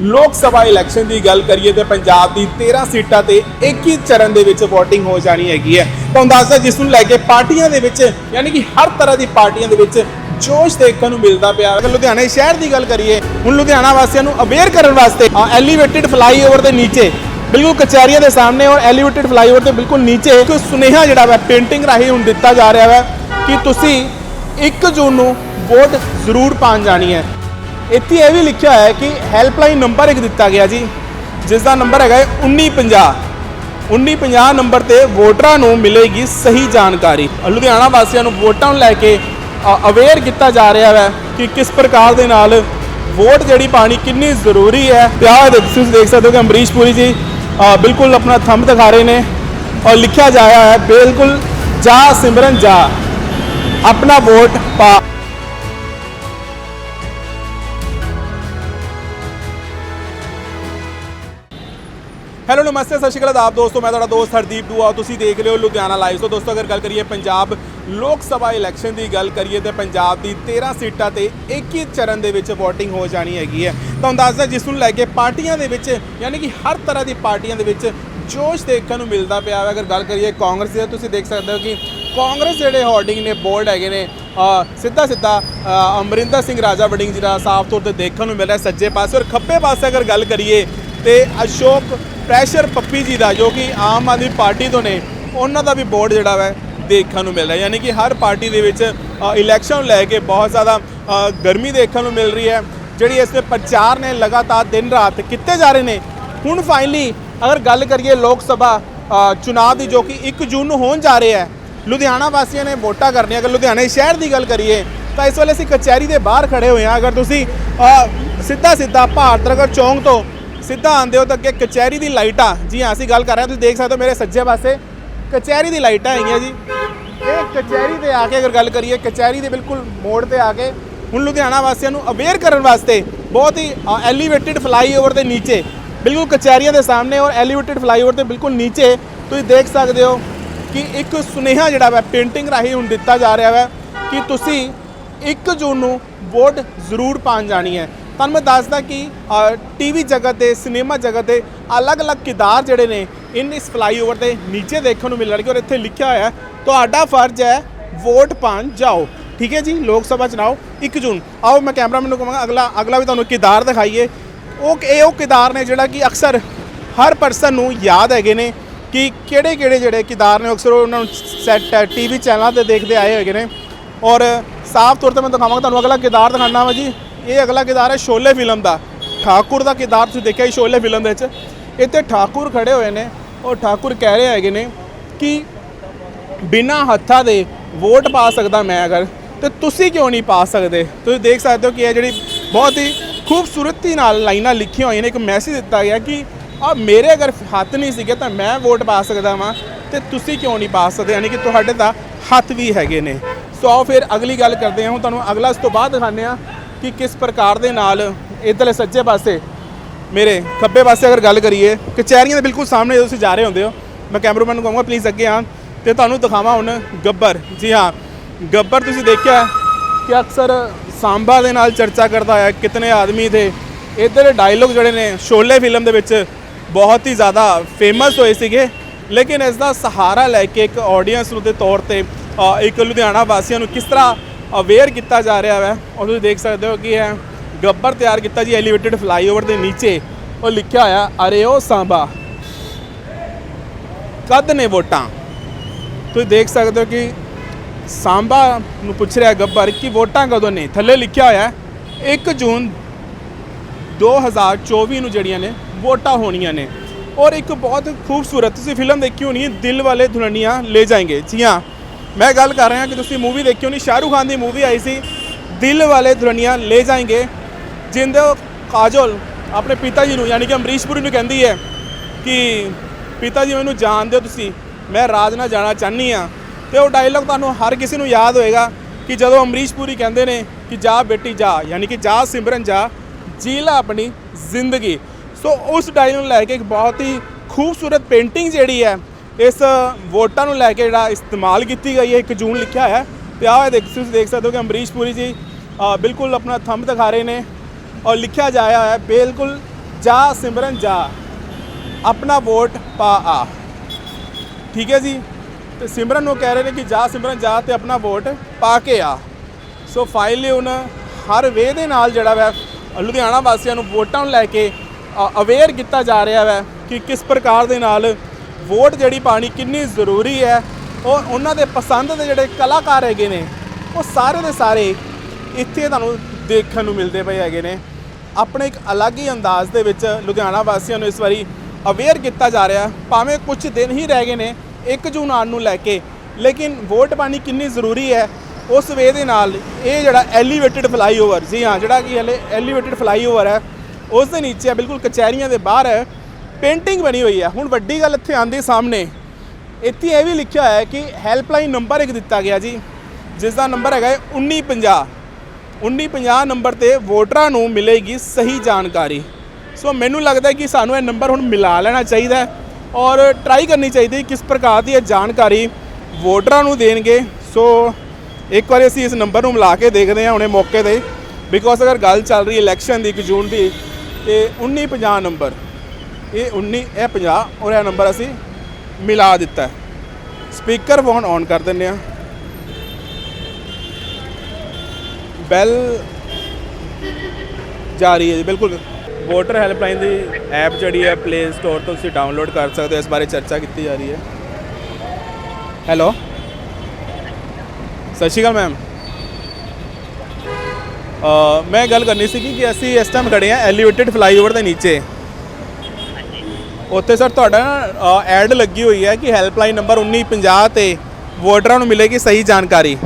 ਲੋਕ ਸਭਾ ਇਲੈਕਸ਼ਨ ਦੀ ਗੱਲ ਕਰੀਏ ਤੇ ਪੰਜਾਬ ਦੀ 13 ਸੀਟਾਂ ਤੇ ਇੱਕ ਹੀ ਚਰਨ ਦੇ ਵਿੱਚ VOTING ਹੋ ਜਾਣੀ ਹੈਗੀ ਹੈ। ਤੁਹਾਨੂੰ ਦੱਸਦਾ ਜਿਸ ਨੂੰ ਲੈ ਕੇ ਪਾਰਟੀਆਂ ਦੇ ਵਿੱਚ, ਯਾਨੀ ਕਿ ਹਰ ਤਰ੍ਹਾਂ ਦੀ ਪਾਰਟੀਆਂ ਦੇ ਵਿੱਚ ਜੋਸ਼ ਦੇਖਣ ਨੂੰ ਮਿਲਦਾ ਪਿਆ। ਅਗਰ ਲੁਧਿਆਣਾ ਸ਼ਹਿਰ ਦੀ ਗੱਲ ਕਰੀਏ, ਹੁਣ ਲੁਧਿਆਣਾ ਵਾਸੀਆਂ ਨੂੰ ਅਵੇਅਰ ਕਰਨ ਵਾਸਤੇ ਐਲੀਵੇਟਿਡ ਫਲਾਈਓਵਰ ਦੇ ਨੀਚੇ, ਬਿਲਕੁਲ ਕਚਹਿਰੀਆਂ ਦੇ ਸਾਹਮਣੇ ਔਰ ਐਲੀਵੇਟਿਡ ਫਲਾਈਓਵਰ ਦੇ ਬਿਲਕੁਲ ਨੀਚੇ ਇੱਕ ਸੁਨੇਹਾ ਜਿਹੜਾ ਵਾ ਪੇਂਟਿੰਗ ਰਾਹੀਂ ਹੁਣ ਦਿੱਤਾ ਜਾ ਰਿਹਾ ਵਾ ਕਿ ਤੁਸੀਂ 1 ਜੂਨ ਨੂੰ ਵੋਟ ਜ਼ਰੂਰ ਪਾਉਣ ਜਾਣੀ ਹੈ। ਇੱਥੇ ਇਹ ਵੀ ਲਿਖਿਆ ਹੋਇਆ ਹੈ ਕਿ ਹੈਲਪਲਾਈਨ ਨੰਬਰ ਇੱਕ ਦਿੱਤਾ ਗਿਆ ਜੀ ਜਿਸ ਦਾ ਨੰਬਰ ਹੈਗਾ ਹੈ 1950 1950 ਨੰਬਰ ਤੇ ਵੋਟਰਾਂ ਨੂੰ ਮਿਲੇਗੀ ਸਹੀ ਜਾਣਕਾਰੀ। ਲੁਧਿਆਣਾ ਵਾਸੀਆਂ ਨੂੰ ਵੋਟਾਂ ਨੂੰ ਲੈ ਕੇ ਅਵੇਅਰ ਕੀਤਾ ਜਾ ਰਿਹਾ ਹੈ ਕਿ ਕਿਸ ਪ੍ਰਕਾਰ ਦੇ ਨਾਲ ਵੋਟ ਜਿਹੜੀ ਪਾਣੀ ਕਿੰਨੀ ਜ਼ਰੂਰੀ ਹੈ। ਤੇ ਤੁਸੀਂ ਦੇਖ ਸਕਦੇ ਹੋ ਕਿ ਅਮਰੀਸ਼ ਪੁਰੀ ਜੀ ਬਿਲਕੁਲ ਆਪਣਾ ਥੰਮ ਦਿਖਾ ਰਹੇ ਨੇ ਔਰ ਲਿਖਿਆ ਜਾਇਆ ਹੈ, ਬਿਲਕੁਲ ਜਾ ਸਿਮਰਨ ਜਾ, ਆਪਣਾ ਵੋਟ ਪਾ ਹੈਲੋ ਨਮਸਤੇ, ਸਤਿ ਸ਼੍ਰੀ ਅਕਾਲ ਆਪ ਦੋਸਤੋ, ਮੈਂ ਤੁਹਾਡਾ ਦੋਸਤ ਹਰਦੀਪ ਦੂਆ ਤੁਸੀਂ ਦੇਖ ਰਹੇ ਹੋ ਲੁਧਿਆਣਾ ਲਾਈਵ ਤੋਂ। ਦੋਸਤੋ, ਅਗਰ ਗੱਲ ਕਰੀਏ ਪੰਜਾਬ ਲੋਕ ਸਭਾ ਇਲੈਕਸ਼ਨ ਦੀ ਗੱਲ ਕਰੀਏ ਤੇ ਪੰਜਾਬ ਦੀ 13 ਸੀਟਾਂ ਤੇ ਇੱਕ ਹੀ ਚਰਨ ਦੇ ਵਿੱਚ VOTING ਹੋ ਜਾਣੀ ਹੈਗੀ ਹੈ। ਤੁਹਾਨੂੰ ਦੱਸਦਾ ਜਿਸ ਨੂੰ ਲੈ ਕੇ ਪਾਰਟੀਆਂ ਦੇ ਵਿੱਚ, ਯਾਨੀ ਕਿ ਹਰ ਤਰ੍ਹਾਂ ਦੀ ਪਾਰਟੀਆਂ ਦੇ ਵਿੱਚ ਜੋਸ਼ ਦੇਖਣ ਨੂੰ ਮਿਲਦਾ ਪਿਆ ਹੈ। ਅਗਰ ਗੱਲ ਕਰੀਏ ਕਾਂਗਰਸ ਦੀ ਤੁਸੀਂ ਦੇਖ ਸਕਦੇ ਹੋ ਕਿ ਕਾਂਗਰਸ ਜਿਹੜੇ ਹੋਰਡਿੰਗ ਨੇ ਬੋਰਡ ਹੈਗੇ ਨੇ ਸਿੱਧਾ ਸਿੱਧਾ ਅਮਰਿੰਦਰ ਸਿੰਘ ਰਾਜਾ ਵੜਿੰਗ ਜੀ ਦਾ ਸਾਫ਼ ਤੌਰ ਤੇ ਦੇਖਣ ਨੂੰ ਮਿਲ ਰਿਹਾ ਸੱਜੇ ਪਾਸੇ। ਔਰ ਖੱਬੇ ਪਾਸੇ ਅਗਰ ਗੱਲ ਕਰੀਏ ਤੇ ਅਸ਼ੋਕ ਪ੍ਰੈਸ਼ਰ ਪੱਪੀ ਜੀ ਦਾ ਜੋ ਕਿ ਆਮ ਆਦਮੀ ਪਾਰਟੀ ਤੋਂ ਨੇ ਉਹਨਾਂ ਦਾ ਵੀ ਬੋਰਡ ਜਿਹੜਾ ਵੈ ਦੇਖਣ ਨੂੰ ਮਿਲ ਰਿਹਾ। ਯਾਨੀ ਕਿ ਹਰ ਪਾਰਟੀ ਦੇ ਵਿੱਚ ਇਲੈਕਸ਼ਨ ਲੈ ਕੇ ਬਹੁਤ ਜ਼ਿਆਦਾ ਗਰਮੀ ਦੇਖਣ ਨੂੰ ਮਿਲ ਰਹੀ ਹੈ। ਜਿਹੜੀ ਇਸ ਦੇ ਪ੍ਰਚਾਰ ਨੇ ਲਗਾਤਾਰ ਦਿਨ ਰਾਤ ਕੀਤੇ ਜਾ ਰਹੇ ਨੇ। ਹੁਣ ਫਾਈਨਲੀ ਅਗਰ ਗੱਲ ਕਰੀਏ ਲੋਕ ਸਭਾ ਅ, ਚੁਣਾਵ ਦੀ ਜੋ ਕਿ 1 ਜੂਨ ਨੂੰ ਹੋਣ ਜਾ ਰਿਹਾ ਹੈ ਲੁਧਿਆਣਾ ਵਾਸੀਆਂ ਨੇ ਵੋਟਾਂ ਕਰਨੀਆਂ। ਅਗਰ ਲੁਧਿਆਣੇ ਸ਼ਹਿਰ ਦੀ ਗੱਲ ਕਰੀਏ ਤਾਂ ਇਸ ਵੇਲੇ ਅਸੀਂ ਕਚਹਿਰੀ ਦੇ ਬਾਹਰ ਖੜੇ ਹੋਏ ਹਾਂ। ਅਗਰ ਤੁਸੀਂ ਸਿੱਧਾ ਸਿੱਧਾ ਭਾਰਤ ਨਗਰ ਚੌਂਕ ਤੋਂ ਸਿੱਧਾ ਆਉਂਦੇ ਹੋ ਤਾਂ ਅੱਗੇ ਕਚਹਿਰੀ ਦੀ ਲਾਈਟਾਂ, ਜੀ ਹਾਂ, ਅਸੀਂ ਗੱਲ ਕਰ ਰਹੇ ਹਾਂ, ਤੁਸੀਂ ਦੇਖ ਸਕਦੇ ਹੋ ਮੇਰੇ ਸੱਜੇ ਪਾਸੇ, ਕਚਹਿਰੀ ਦੀ ਲਾਈਟਾਂ ਹੈਗੀਆਂ ਜੀ। ਇਹ ਕਚਹਿਰੀ ਤੇ ਆ ਕੇ ਅਗਰ ਗੱਲ ਕਰੀਏ, ਕਚਹਿਰੀ ਦੇ ਬਿਲਕੁਲ ਮੋੜ ਤੇ ਆ ਕੇ ਹੁਣ ਲੁਧਿਆਣਾ ਵਾਸੀਆਂ ਨੂੰ ਅਵੇਅਰ ਕਰਨ ਵਾਸਤੇ ਬਹੁਤ ਹੀ ਐਲੀਵੇਟਿਡ ਫਲਾਈਓਵਰ ਦੇ ਨੀਚੇ, ਬਿਲਕੁਲ ਕਚਹਿਰੀਆਂ ਦੇ ਸਾਹਮਣੇ ਔਰ ਐਲੀਵੇਟਿਡ ਫਲਾਈਓਵਰ ਦੇ ਬਿਲਕੁਲ ਨੀਚੇ, ਤੁਸੀਂ ਦੇਖ ਸਕਦੇ ਹੋ ਕਿ ਇੱਕ ਸੁਨੇਹਾ ਜਿਹੜਾ ਵਾ ਪੇਂਟਿੰਗ ਰਾਹੀਂ ਹੁਣ ਦਿੱਤਾ ਜਾ ਰਿਹਾ ਵਾ ਕਿ ਤੁਸੀਂ 1 ਜੂਨ ਨੂੰ ਵੋਟ ਜ਼ਰੂਰ ਪਾਉਣ ਜਾਣੀ ਹੈ। ਤੁਹਾਨੂੰ ਮੈਂ ਦੱਸਦਾ ਕਿ ਟੀਵੀ ਜਗਤ ਤੇ ਸਿਨੇਮਾ ਜਗਤ ਦੇ ਅਲੱਗ-ਅਲੱਗ ਕਿਦਾਰ ਜਿਹੜੇ ਨੇ ਇਨ ਇਸ ਫਲਾਈਓਵਰ ਦੇ ਨੀਚੇ ਦੇਖਣ ਨੂੰ ਮਿਲਣਗੇ ਔਰ ਇੱਥੇ ਲਿਖਿਆ ਹੋਇਆ ਹੈ, ਤੁਹਾਡਾ ਫਰਜ਼ ਹੈ ਵੋਟ ਪਾਉਣ ਜਾਓ। ਠੀਕ ਹੈ ਜੀ? ਲੋਕ ਸਭਾ ਚੁਣਾਓ 1 ਜੂਨ। ਆਓ ਮੈਂ ਕੈਮਰਾਮੈਨ ਨੂੰ ਕਹਾਂਗਾ ਅਗਲਾ ਅਗਲਾ ਵੀ ਤੁਹਾਨੂੰ ਕਿਦਾਰ ਦਿਖਾਈਏ। ਉਹ ਇਹ ਉਹ ਕਿਰਦਾਰ ਨੇ ਜਿਹੜਾ ਕਿ ਅਕਸਰ ਹਰ ਪਰਸਨ ਨੂੰ ਯਾਦ ਹੈਗੇ ਨੇ ਕਿ ਕਿਹੜੇ ਕਿਹੜੇ ਜਿਹੜੇ ਕਿਦਾਰ ਨੇ ਅਕਸਰ ਉਹਨਾਂ ਨੂੰ ਸੈਟ ਟੀਵੀ ਚੈਨਲਾਂ ਤੇ ਦੇਖਦੇ ਆਏ ਹੈਗੇ ਨੇ। ਔਰ ਸਾਫ਼ ਤੌਰ ਤੇ ਮੈਂ ਦਿਖਾਵਾਂਗਾ ਤੁਹਾਨੂੰ ਅਗਲਾ ਕਿਰਦਾਰ ਦਿਖਾਣਾ ਵਾ ਜੀ। ਇਹ ਅਗਲਾ ਕਿਰਦਾਰ ਹੈ ਸ਼ੋਲੇ ਫਿਲਮ ਦਾ। ਠਾਕੁਰ ਦਾ ਕਿਰਦਾਰ ਤੁਸੀਂ ਦੇਖਿਆ ਹੀ ਸ਼ੋਲੇ ਫਿਲਮ ਦੇ ਵਿੱਚ। ਇੱਥੇ ਠਾਕੁਰ ਖੜੇ ਹੋਏ ਨੇ ਔਰ ਠਾਕੁਰ ਕਹਿ ਰਹੇ ਹੈਗੇ ਨੇ ਕਿ ਬਿਨਾ ਹੱਥਾਂ ਦੇ ਵੋਟ ਪਾ ਸਕਦਾ ਮੈਂ ਅਗਰ, ਤੇ ਤੁਸੀਂ ਕਿਉਂ ਨਹੀਂ ਪਾ ਸਕਦੇ? ਤੁਸੀਂ ਦੇਖ ਸਕਦੇ ਹੋ ਕਿ ਇਹ ਜਿਹੜੀ ਬਹੁਤ ਹੀ ਖੂਬਸੂਰਤੀ ਨਾਲ ਲਾਈਨਾਂ ਲਿਖੀਆਂ ਹੋਈਆਂ ਨੇ। ਇੱਕ ਮੈਸੇਜ ਦਿੱਤਾ ਗਿਆ ਕਿ ਆ ਮੇਰੇ ਅਗਰ ਹੱਥ ਨਹੀਂ ਸੀਗੇ ਤਾਂ ਮੈਂ ਵੋਟ ਪਾ ਸਕਦਾ ਵਾਂ, ਤੇ ਤੁਸੀਂ ਕਿਉਂ ਨਹੀਂ ਪਾ ਸਕਦੇ? ਯਾਨੀ ਕਿ ਤੁਹਾਡੇ ਤਾਂ ਹੱਥ ਵੀ ਹੈਗੇ ਨੇ। ਸੋ ਆਓ ਫਿਰ ਅਗਲੀ ਗੱਲ ਕਰਦੇ ਹਾਂ। ਹੁਣ ਤੁਹਾਨੂੰ ਅਗਲਾ ਇਸ ਤੋਂ ਬਾਅਦ ਦਿਖਾਉਂਦੇ ਹਾਂ ਕਿ ਕਿਸ ਪ੍ਰਕਾਰ ਦੇ ਨਾਲ ਇੱਧਰਲੇ ਸੱਜੇ ਪਾਸੇ, ਮੇਰੇ ਖੱਬੇ ਪਾਸੇ ਅਗਰ ਗੱਲ ਕਰੀਏ, ਕਚਹਿਰੀਆਂ ਦੇ ਬਿਲਕੁਲ ਸਾਹਮਣੇ ਜਦੋਂ ਤੁਸੀਂ ਜਾ ਰਹੇ ਹੁੰਦੇ ਹੋ, ਮੈਂ ਕੈਮਰਾਮੈਨ ਨੂੰ ਕਹਾਂਗਾ ਪਲੀਜ਼ ਅੱਗੇ ਆ ਤੇ ਤੁਹਾਨੂੰ ਦਿਖਾਵਾਂ ਹੁਣ ਗੱਬਰ। ਜੀ ਹਾਂ, ਗੱਬਰ ਤੁਸੀਂ ਦੇਖਿਆ ਕਿ ਅਕਸਰ ਸਾਂਬਾ ਦੇ ਨਾਲ ਚਰਚਾ ਕਰਦਾ ਹੈ ਕਿਤਨੇ ਆਦਮੀ ਥੇ ਇੱਧਰ ਦੇ ਡਾਇਲੋਗ ਜਿਹੜੇ ਨੇ, ਸ਼ੋਲੇ ਫਿਲਮ ਦੇ ਵਿੱਚ ਬਹੁਤ ਹੀ ਜ਼ਿਆਦਾ ਫੇਮਸ ਹੋਏ ਸੀਗੇ। ਲੇਕਿਨ ਇਸ ਦਾ ਸਹਾਰਾ ਲੈ ਕੇ ਇੱਕ ਆਡੀਅנס ਨੂੰ ਦੇ ਤੌਰ ਤੇ ਇੱਕ ਲੁਧਿਆਣਾ ਵਾਸੀਆਂ ਨੂੰ ਕਿਸ ਤਰ੍ਹਾਂ ਅਵੇਅਰ ਕੀਤਾ ਜਾ ਰਿਹਾ ਹੈ? ਔਰ ਤੁਸੀਂ ਦੇਖ ਸਕਦੇ ਹੋ ਕਿ ਇਹ ਗੱਬਰ ਤਿਆਰ ਕੀਤਾ ਜੀ ਐਲੀਵੇਟਿਡ ਫਲਾਈਓਵਰ ਦੇ ਨੀਚੇ। ਉਹ ਲਿਖਿਆ ਹੋਇਆ ਅਰੇ ਉਹ ਸਾਂਬਾ, ਕਦ ਨੇ ਵੋਟਾਂ? ਤੁਸੀਂ ਦੇਖ ਸਕਦੇ ਹੋ ਕਿ ਸਾਂਬਾ ਨੂੰ ਪੁੱਛ ਰਿਹਾ ਗੱਬਰ ਕਿ ਵੋਟਾਂ ਕਦੋਂ ਨੇ? ਥੱਲੇ ਲਿਖਿਆ ਹੋਇਆ ਹੈ 1 ਜੂਨ 2024 ਨੂੰ ਜਿਹੜੀਆਂ ਨੇ, ਵੋਟਾਂ ਹੋਣੀਆਂ ਨੇ। ਔਰ ਇੱਕ ਬਹੁਤ ਖੂਬਸੂਰਤ, ਤੁਸੀਂ ਫਿਲਮ ਦੇਖੀ ਹੋਣੀ ਹੈ, ਦਿਲ ਵਾਲੇ ਦੁਲਹਨੀਆਂ ਲੈ ਜਾਏਂਗੇ। ਜੀ ਹਾਂ ਮੈਂ ਗੱਲ ਕਰ ਰਿਹਾ ਕਿ ਤੁਸੀਂ ਮੂਵੀ ਦੇਖਿਓ ਨਹੀਂ ਸ਼ਾਹਰੁਖ ਖਾਨ ਦੀ ਮੂਵੀ ਆਈ ਸੀ। ਦਿਲ ਵਾਲੇ ਦੁਲਹਨੀਆਂ ਲੈ ਜਾਏਂਗੇ। ਜਿੰਦੇ ਉਹ ਕਾਜੋਲ ਆਪਣੇ ਪਿਤਾ ਜੀ ਨੂੰ, ਯਾਨੀ ਕਿ ਅਮਰੀਸ਼ ਪੁਰੀ ਨੂੰ ਕਹਿੰਦੀ ਹੈ ਕਿ ਪਿਤਾ ਜੀ ਮੈਨੂੰ ਜਾਣਦੇ ਹੋ ਤੁਸੀਂ। ਮੈਂ ਰਾਜ ਨਾਲ ਜਾਣਾ ਚਾਹਨੀ ਆ ਤੇ ਉਹ ਡਾਇਲੌਗ ਤੁਹਾਨੂੰ ਹਰ ਕਿਸੇ ਨੂੰ ਯਾਦ ਹੋਏਗਾ ਕਿ ਜਦੋਂ ਅਮਰੀਸ਼ ਪੁਰੀ ਕਹਿੰਦੇ ਨੇ ਕਿ ਜਾ ਬੇਟੀ, ਜਾ। ਯਾਨੀ ਕਿ ਜਾ ਸਿਮਰਨ, ਜਾ। ਜੀ ਲੈ ਆਪਣੀ ਜ਼ਿੰਦਗੀ। ਸੋ ਉਸ ਡਾਇਲੌਗ ਨੂੰ ਲੈ ਕੇ ਇੱਕ ਬਹੁਤ ਹੀ ਖੂਬਸੂਰਤ ਪੇਂਟਿੰਗ ਜਿਹੜੀ ਹੈ ਇਸ ਵੋਟਾਂ ਨੂੰ ਲੈ ਕੇ ਜਿਹੜਾ ਇਸਤੇਮਾਲ ਕੀਤੀ ਗਈ ਹੈ 1 ਜੂਨ ਲਿਖਿਆ ਹੈ। ਤੇ ਆਹ ਦੇਖ, ਤੁਸੀਂ ਦੇਖ ਸਕਦੇ ਹੋ ਕਿ ਅਮਰੀਸ਼ ਪੁਰੀ ਜੀ ਬਿਲਕੁਲ ਆਪਣਾ ਥੰਬ ਦਿਖਾ ਰਹੇ ਨੇ ਔਰ ਲਿਖਿਆ ਜਾਇਆ ਹੋਇਆ ਹੈ, ਬਿਲਕੁਲ ਜਾ ਸਿਮਰਨ ਜਾ, ਆਪਣਾ ਵੋਟ ਪਾ ਆ। ਠੀਕ ਹੈ ਜੀ? ਤੇ ਸਿਮਰਨ ਨੂੰ ਕਹਿ ਰਹੇ ਨੇ ਕਿ ਜਾ ਸਿਮਰਨ ਜਾ ਤੇ ਆਪਣਾ ਵੋਟ ਪਾ ਕੇ ਆ। ਸੋ ਫਾਈਨਲੀ ਹੁਣ ਹਰ ਵੇ ਦੇ ਨਾਲ ਜਿਹੜਾ ਵੈ, ਲੁਧਿਆਣਾ ਵਾਸੀਆਂ ਨੂੰ ਵੋਟਾਂ ਨੂੰ ਲੈ ਕੇ ਅਵੇਅਰ ਕੀਤਾ ਜਾ ਰਿਹਾ ਵੈ ਕਿ ਕਿਸ ਪ੍ਰਕਾਰ ਦੇ ਨਾਲ ਵੋਟ ਜਿਹੜੀ ਪਾਣੀ ਕਿੰਨੀ ਜ਼ਰੂਰੀ ਹੈ ਔਰ ਉਹਨਾਂ ਦੇ ਪਸੰਦ ਦੇ ਜਿਹੜੇ ਕਲਾਕਾਰ ਹੈਗੇ ਨੇ, ਉਹ ਸਾਰੇ ਦੇ ਸਾਰੇ ਇੱਥੇ ਤੁਹਾਨੂੰ ਦੇਖਣ ਨੂੰ ਮਿਲਦੇ ਪਏ ਹੈਗੇ ਨੇ। ਆਪਣੇ ਇੱਕ ਅਲੱਗ ਹੀ ਅੰਦਾਜ਼ ਦੇ ਵਿੱਚ ਲੁਧਿਆਣਾ ਵਾਸੀਆਂ ਨੂੰ ਇਸ ਵਾਰੀ ਅਵੇਅਰ ਕੀਤਾ ਜਾ ਰਿਹਾ, ਭਾਵੇਂ ਕੁਝ ਦਿਨ ਹੀ ਰਹਿ ਗਏ ਨੇ 1 ਜੂਨ ਆਉਣ ਨੂੰ ਲੈ ਕੇ, ਲੇਕਿਨ ਵੋਟ ਪਾਣੀ ਕਿੰਨੀ ਜ਼ਰੂਰੀ ਹੈ, ਉਸ ਵੇ ਦੇ ਨਾਲ ਇਹ ਜਿਹੜਾ ਐਲੀਵੇਟਿਡ ਫਲਾਈਓਵਰ ਜੀ ਹਾਂ, ਜਿਹੜਾ ਕਿ ਹਲੇ ਐਲੀਵੇਟਿਡ ਫਲਾਈਓਵਰ ਹੈ, ਉਸ ਦੇ ਨੀਚੇ ਬਿਲਕੁਲ ਕਚਹਿਰੀਆਂ ਦੇ ਬਾਹਰ ਹੈ ਪੇਂਟਿੰਗ ਬਣੀ ਹੋਈ ਹੈ ਹੁਣ ਵੱਡੀ ਗੱਲ ਇੱਥੇ ਆਂਦੀ ਸਾਹਮਣੇ। ਇੱਥੇ ਇਹ ਵੀ ਲਿਖਿਆ ਹੋਇਆ ਹੈ ਕਿ ਹੈਲਪਲਾਈਨ ਨੰਬਰ ਇੱਕ ਦਿੱਤਾ ਗਿਆ ਜੀ ਜਿਸ ਦਾ ਨੰਬਰ ਹੈਗਾ ਹੈ 1950 1950 ਨੰਬਰ ਤੇ ਵੋਟਰਾਂ ਨੂੰ ਮਿਲੇਗੀ ਸਹੀ ਜਾਣਕਾਰੀ। ਸੋ ਮੈਨੂੰ ਲੱਗਦਾ ਕਿ ਸਾਨੂੰ ਇਹ ਨੰਬਰ ਹੁਣ ਮਿਲਾ ਲੈਣਾ ਚਾਹੀਦਾ ਔਰ ਟਰਾਈ ਕਰਨੀ ਚਾਹੀਦੀ ਕਿਸ ਪ੍ਰਕਾਰ ਦੀ ਇਹ ਜਾਣਕਾਰੀ ਵੋਟਰਾਂ ਨੂੰ ਦੇਣਗੇ। ਸੋ ਇੱਕ ਵਾਰੀ ਅਸੀਂ ਇਸ ਨੰਬਰ ਨੂੰ ਮਿਲਾ ਕੇ ਦੇਖਦੇ ਹਾਂ ਹੁਣੇ ਮੌਕੇ ਤੇ। ਬਿਕੋਜ਼ ਅਗਰ ਗੱਲ ਚੱਲ ਰਹੀ ਇਲੈਕਸ਼ਨ ਦੀ 1 ਜੂਨ ਦੀ, ਤੇ 1950 ਨੰਬਰ। ਇਹ 19 ਇਹ 50 ਔਰ ਇਹ ਨੰਬਰ ਅਸੀਂ ਮਿਲਾ ਦਿੱਤਾ ਸਪੀਕਰ ਫੋਨ ਔਨ ਕਰ ਦਿੰਦੇ ਆ ਬੈਲ ਜਾਰੀ ਹੈ ਜੀ, ਬਿਲਕੁਲ। ਵੋਟਰ ਹੈਲਪਲਾਈਨ ਦੀ ਐਪ ਜਿਹੜੀ ਹੈ ਪਲੇ ਸਟੋਰ ਤੋਂ ਤੁਸੀਂ ਡਾਊਨਲੋਡ ਕਰ ਸਕਦੇ ਹੋ। ਇਸ ਬਾਰੇ ਚਰਚਾ ਕੀਤੀ ਜਾ ਰਹੀ ਹੈ। ਹੈਲੋ। ਸਤਿ ਸ਼੍ਰੀ ਅਕਾਲ, ਮੈਮ। ਮੈਂ ਗੱਲ ਕਰਨੀ ਸੀ ਕਿ ਅਸੀਂ ਇਸ ਟਾਈਮ ਖੜੇ ਆ ਐਲੀਵੇਟਡ ਫਲਾਈਓਵਰ ਦੇ ਨੀਚੇ। ਉੱਥੇ ਸਰ ਤੁਹਾਡਾ ਐਡ ਲੱਗੀ ਹੋਈ ਹੈ ਕਿ ਹੈਲਪਲਾਈਨ ਨੰਬਰ 1950 ਤੇ ਵੋਟਰਾਂ ਨੂੰ ਮਿਲੇਗੀ ਸਹੀ ਜਾਣਕਾਰੀ।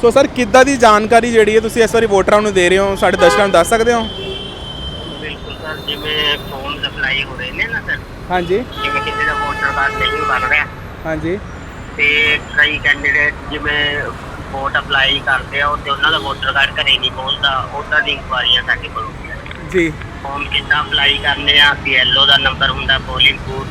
ਸੋ ਸਰ ਕਿੱਦਾਂ ਦੀ ਜਾਣਕਾਰੀ ਜਿਹੜੀ ਹੈ ਤੁਸੀਂ ਇਸ ਵਾਰੀ ਵੋਟਰਾਂ ਨੂੰ ਦੇ ਰਹੇ ਹੋ? ਸਾਡੇ ਦਰਸ਼ਕਾਂ ਨੂੰ ਦੱਸ ਸਕਦੇ ਹੋ? ਬਿਲਕੁਲ ਸਰ ਜਿਵੇਂ ਫੋਰਮ ਅਪਲਾਈ ਹੋ ਰਹੇ ਨੇ ਨਾ ਸਰ ਹਾਂਜੀ। ਜਿਵੇਂ ਕਿਸੇ ਦਾ ਵੋਟਰ ਕਾਰਡ ਨਹੀਂ ਬਣ ਰਿਹਾ। ਹਾਂਜੀ। ਤੇ ਕਈ ਕੈਂਡੀਡੇਟ ਜਿਵੇਂ ਵੋਟ ਅਪਲਾਈ ਕਰਦੇ ਆ ਉਹ ਤੇ ਉਹਨਾਂ ਦਾ ਵੋਟਰ ਕਾਰਡ ਘਰੇ ਨਹੀਂ ਪਹੁੰਚਦਾ ਉਹਨਾਂ ਦੀ ਇਨਕੁਆਰੀਆਂ ਸਾਡੇ ਕੋਲ ਹੁੰਦੀਆਂ ਨੇ। ਜੀ। ਫੋਰਮ ਕਿੱਦਾਂ ਅਪਲਾਈ ਕਰਨੇ ਆ? ਪੀਐਲਓ ਦਾ ਨੰਬਰ ਹੁੰਦਾ ਪੋਲਿੰਗ ਬੂਥ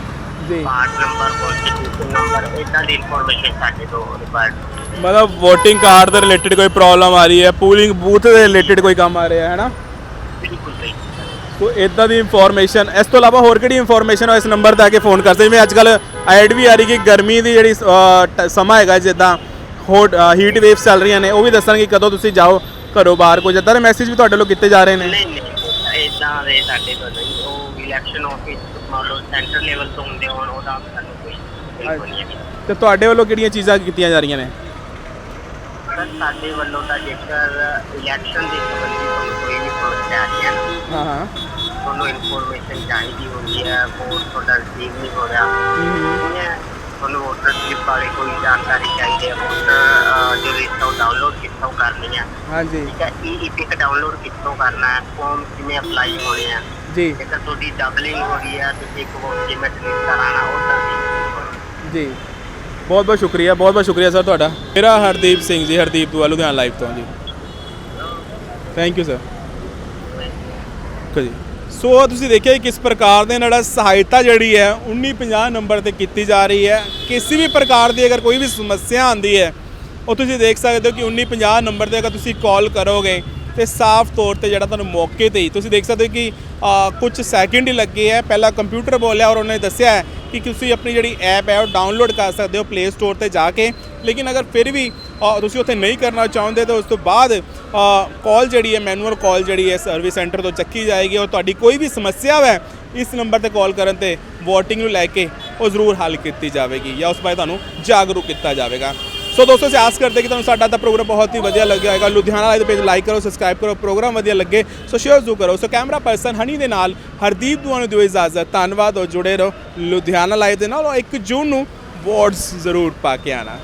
ਜੀ। ਕਾਰਡ ਨੰਬਰ ਕਨਸਟੀਟਿਊਸ਼ਨ ਨੰਬਰ ਇਦਾਂ ਦੀ ਇਨਫੋਰਮੇਸ਼ਨ ਸਾਡੇ ਤੋਂ ਰਿਕੁਆਇਰਡ ਮਤਲਬ VOTING ਕਾਰਡ ਦੇ ਰਿਲੇਟਡ ਕੋਈ ਪ੍ਰੋਬਲਮ ਆ ਰਹੀ ਹੈ? ਪੂਲਿੰਗ ਬੂਥ ਦੇ ਰਿਲੇਟਡ ਕੋਈ ਕੰਮ ਆ ਰਿਹਾ ਹੈ ਨਾ? ਬਿਲਕੁਲ ਸਹੀ। ਸੋ ਇਦਾਂ ਦੀ ਇਨਫੋਰਮੇਸ਼ਨ ਇਸ ਤੋਂ ਇਲਾਵਾ ਹੋਰ ਕਿਹੜੀ ਇਨਫੋਰਮੇਸ਼ਨ ਹੋ ਇਸ ਨੰਬਰ ਤੇ ਆ ਕੇ ਫੋਨ ਕਰ ਸਕਦੇ ਜਿਵੇਂ ਅੱਜ ਕੱਲ ਐਡ ਵੀ ਆ ਰਹੀ ਕਿ ਗਰਮੀ ਦੀ ਜਿਹੜੀ ਅ, ਟ- ਸਮਾਂ ਹੈਗਾ ਜਿੱਦਾਂ ਹੋਟ ਹੀਟ ਵੇਵਸ ਚੱਲ ਰਹੀਆਂ ਨੇ ਉਹ ਵੀ ਦੱਸਣਗੇ ਕਦੋਂ ਤੁਸੀਂ ਜਾਓ ਘਰੋਂ ਬਾਹਰ ਕੋਈ ਇਦਾਂ ਦੇ ਮੈਸੇਜ ਵੀ ਤੁਹਾਡੇ ਵੱਲੋਂ ਕੀਤੇ ਜਾ ਰਹੇ ਨੇ? ਨਹੀਂ ਨਹੀਂ। ਇਦਾਂ ਦੇ ਸਾਡੇ ਤੋਂ ਨਹੀਂ ਉਹ ਇਲੈਕਸ਼ਨ ਆਫਿਸ ਮੰਨ ਲਓ ਸੈਂਟਰ ਲੈਵਲ ਤੋਂ ਹੁੰਦੇ ਹੋਣ ਉਹਦਾ ਸਾਨੂੰ ਕੋਈ ਬਿਲਕੁਲ ਨਹੀਂ ਹੈ। ਤੇ ਤੁਹਾਡੇ ਵੱਲੋਂ ਕਿਹੜੀਆਂ ਚੀਜ਼ਾਂ ਕੀਤੀਆਂ ਜਾ ਰਹੀਆਂ ਨੇ? ਸਰ ਸਾਡੇ ਵੱਲੋਂ ਤਾਂ ਜੇਕਰ ਇਲੈਕਸ਼ਨ ਦੇ ਸੰਬੰਧੀ ਤੁਹਾਨੂੰ ਕੋਈ ਵੀ ਪ੍ਰੋਸੈਸ ਆ ਰਿਹਾ ਨਾ ਹਾਂ ਹਾਂ। ਤੁਹਾਨੂੰ ਇਨਫੋਰਮੇਸ਼ਨ ਚਾਹੀਦੀ ਹੁੰਦੀ ਹੈ ਵੋਟ ਤੁਹਾਡਾ ਰਿਸੀਵ ਨਹੀਂ ਹੋ ਰਿਹਾ। ਠੀਕ ਹੈ। ਤੁਹਾਨੂੰ ਵੋਟਰ ਸਲਿੱਪ ਬਾਰੇ ਕੋਈ ਜਾਣਕਾਰੀ ਚਾਹੀਦੀ ਹੈ ਵੋਟਰ ਜੋ ਲਿਸਟ ਡਾਊਨਲੋਡ ਕਿੱਥੋਂ ਕਰਨੀ ਹੈ ਹਾਂਜੀ। ਠੀਕ ਹੈ ਇਹ ਇਪਿਕ ਡਾਊਨਲੋਡ ਕਿੱਥੋਂ ਕਰਨਾ ਹੈ? ਫਾਰਮ ਕਿਵੇਂ ਅਪਲਾਈ ਹੋਣੇ ਆ? ਜੀ। ਜੇਕਰ ਤੁਹਾਡੀ ਡਬਲਿੰਗ ਹੋ ਰਹੀ ਹੈ ਤੁਸੀਂ ਇੱਕ ਵੋਟ ਕਿਵੇਂ ਡਿਲੀਟ ਕਰਾਣਾ ਉਹ ਤਾਂ ਜੀ। ਬਹੁਤ ਬਹੁਤ ਸ਼ੁਕਰੀਆ ਬਹੁਤ ਬਹੁਤ ਸ਼ੁਕਰੀਆ ਸਰ ਤੁਹਾਡਾ। ਮੇਰਾ ਹਰਦੀਪ ਸਿੰਘ ਜੀ ਹਰਦੀਪ ਦੂਆ ਲੁਧਿਆਣਾ ਲਾਈਵ ਤੋਂ ਜੀ। ਥੈਂਕ ਯੂ ਸਰ ਜੀ। ਸੋ ਤੁਸੀਂ ਦੇਖਿਆ ਕਿ ਕਿਸ ਪ੍ਰਕਾਰ ਦੇ ਨਾਲ ਸਹਾਇਤਾ ਜਿਹੜੀ ਹੈ 1950 ਨੰਬਰ ਤੇ ਕੀਤੀ ਜਾ ਰਹੀ ਹੈ। ਕਿਸੇ ਵੀ ਪ੍ਰਕਾਰ ਦੀ ਅਗਰ ਕੋਈ ਵੀ ਸਮੱਸਿਆ ਆਂਦੀ ਹੈ, ਉਹ ਤੁਸੀਂ ਦੇਖ ਸਕਦੇ ਹੋ ਕਿ 1950 ਨੰਬਰ ਤੇ ਅਗਰ ਤੁਸੀਂ ਕਾਲ ਕਰੋਗੇ ਤੇ ਸਾਫ਼ ਤੌਰ ਤੇ ਜਿਹੜਾ ਤੁਹਾਨੂੰ ਮੌਕੇ ਤੇ ਹੀ ਤੁਸੀਂ ਦੇਖ ਸਕਦੇ ਹੋ ਕਿ ਅ, ਕੁਝ ਸੈਕਿੰਡ ਹੀ ਲੱਗੇ ਹੈ। ਪਹਿਲਾਂ ਕੰਪਿਊਟਰ ਬੋਲਿਆ ਔਰ ਉਹਨੇ ਦੱਸਿਆ ਹੈ ਕਿ ਤੁਸੀਂ ਆਪਣੀ ਜਿਹੜੀ ਐਪ ਹੈ ਉਹ ਡਾਊਨਲੋਡ ਕਰ ਸਕਦੇ ਹੋ ਪਲੇ ਸਟੋਰ ਤੇ ਜਾ ਕੇ। ਲੇਕਿਨ ਅਗਰ ਫਿਰ ਵੀ ਤੁਸੀਂ ਉੱਥੇ ਨਹੀਂ ਕਰਨਾ ਚਾਹੁੰਦੇ ਤਾਂ ਉਸ ਤੋਂ ਬਾਅਦ ਕਾਲ ਜਿਹੜੀ ਹੈ ਮੈਨੂਅਲ ਕਾਲ ਜਿਹੜੀ ਹੈ ਸਰਵਿਸ ਸੈਂਟਰ ਤੋਂ ਚੱਕੀ ਜਾਏਗੀ ਔਰ ਤੁਹਾਡੀ ਕੋਈ ਵੀ ਸਮੱਸਿਆ ਹੈ ਇਸ ਨੰਬਰ ਤੇ ਕਾਲ ਕਰਨ ਤੇ ਵੋਟਿੰਗ ਨੂੰ ਲੈ ਕੇ ਉਹ ਜ਼ਰੂਰ ਹੱਲ ਕੀਤੀ ਜਾਵੇਗੀ ਜਾਂ ਉਸ ਬਾਰੇ ਤੁਹਾਨੂੰ ਜਾਗਰੂਕ ਕੀਤਾ ਜਾਵੇਗਾ। ਸੋ ਦੋਸਤੋ ਅਸੀਂ ਆਸ ਕਰਦੇ ਕਿ ਤੁਹਾਨੂੰ ਸਾਡਾ ਤਾਂ ਪ੍ਰੋਗਰਾਮ ਬਹੁਤ ਹੀ ਵਧੀਆ ਲੱਗਿਆ ਹੋਵੇਗਾ ਲੁਧਿਆਣਾ ਲਾਈਵ ਦੇ ਪੇਜ ਲਾਈਕ ਕਰੋ ਸਬਸਕ੍ਰਾਈਬ ਕਰੋ ਪ੍ਰੋਗਰਾਮ ਵਧੀਆ ਲੱਗੇ ਸੋ ਸ਼ੇਅਰ ਜ਼ਰੂਰ ਕਰੋ ਸੋ ਕੈਮਰਾ ਪਰਸਨ ਹਨੀ ਦੇ ਨਾਲ ਹਰਦੀਪ ਦੁਆ ਨੂੰ ਦਿਓ ਇਜਾਜ਼ਤ ਧੰਨਵਾਦ ਔਰ ਜੁੜੇ ਰਹੋ ਲੁਧਿਆਣਾ ਲਾਈਵ ਦੇ ਨਾਲ ਔਰ 1 ਜੂਨ ਨੂੰ ਵੋਟਸ ਜ਼ਰੂਰ ਪਾ ਕੇ ਆਣਾ